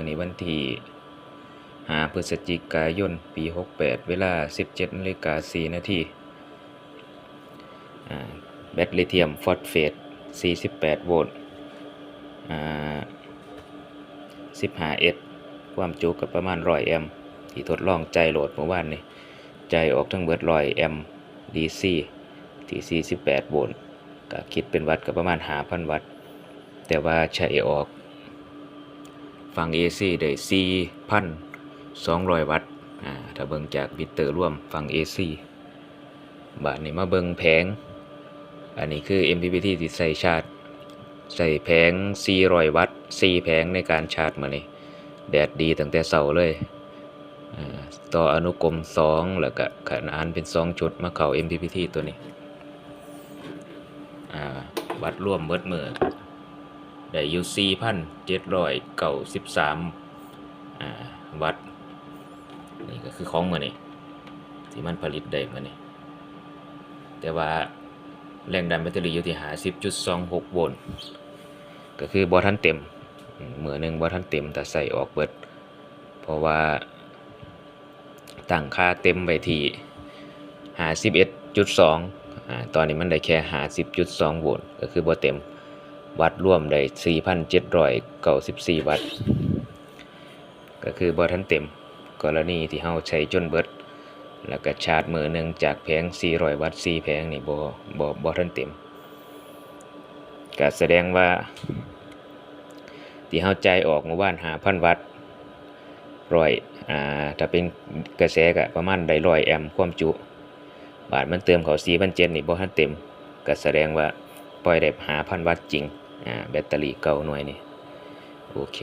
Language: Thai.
วันนี้วันที่หาพฤศจิกายน ปี 68 เวลา 17นาฬิกา4นาทีแบตลิเธียมฟอสเฟต 48 โวลต์ 15เอสความจุกับประมาณ 100 แอมป์ที่ทดลองใจโหลดเมื่อวานนี้ใจออกทั้งเบิด 100 แอมป์ DC ที่ 48 โวลต์ก็คิดเป็นวัตต์ก็ประมาณ 5,000 วัตต์ แต่ว่าใช้ออก ฝั่ง AC ได้4,200 วัตต์อ่าถ้าเบิ่งจากมิเตอร์ร่วมฝั่ง AC บาทนี้มาเบิ่งแผง อันนี้คือ MPPT ที่ใส่ชาร์จ ใส่แผง 400 วัตต์4แผงในการชาร์จมานี่แดดดีตั้งแต่เสาเลยอ่าต่ออนุกรม 2 แล้วก็ขนานเป็น2ชุดมาเข้า MPPT ตัวนี้อ่าวัดร่วมเบิดมือ ได้อยู่ 4,793อ่าวัตต์นี่ก็คือของมือนี่ที่มันผลิตได้มือนี่แต่ว่าแรงดันแบตเตอรี่อยู่ที่50.26 โวลต์ก็คือบอทันเต็มอืมมือหนึ่งบอทันเต็มแต่ใส่ออกเบิด เพราะว่าตั้งค่าเต็มไปที่51.2อตอนนี้มันได้แค่50.2 โวลต์ก็คือบ่เต็ม วัดร่วมได้4,794วัตต์ก็คือบอทันเต็ม กรณีที่เฮาใช้จนเบิด แล้วก็ชาร์จมือหนึ่งจากแผง400วัตต์4แผงนี่บ่บ่บ่ทันเต็มก็แสดงว่า ที่เฮาใจออกเมื่อวาน5,000วัตต์ร้อยอ่าถ้าเป็นกระแสก็ประมาณได้100แอมป์ความจุ บาทมันเติมเขา4,700นี่บ่ทันเต็มก็แสดงว่าปล่อยได้5,000วัตต์จริง แบตเตอรี่เก่าหน่วยนี่ โอเค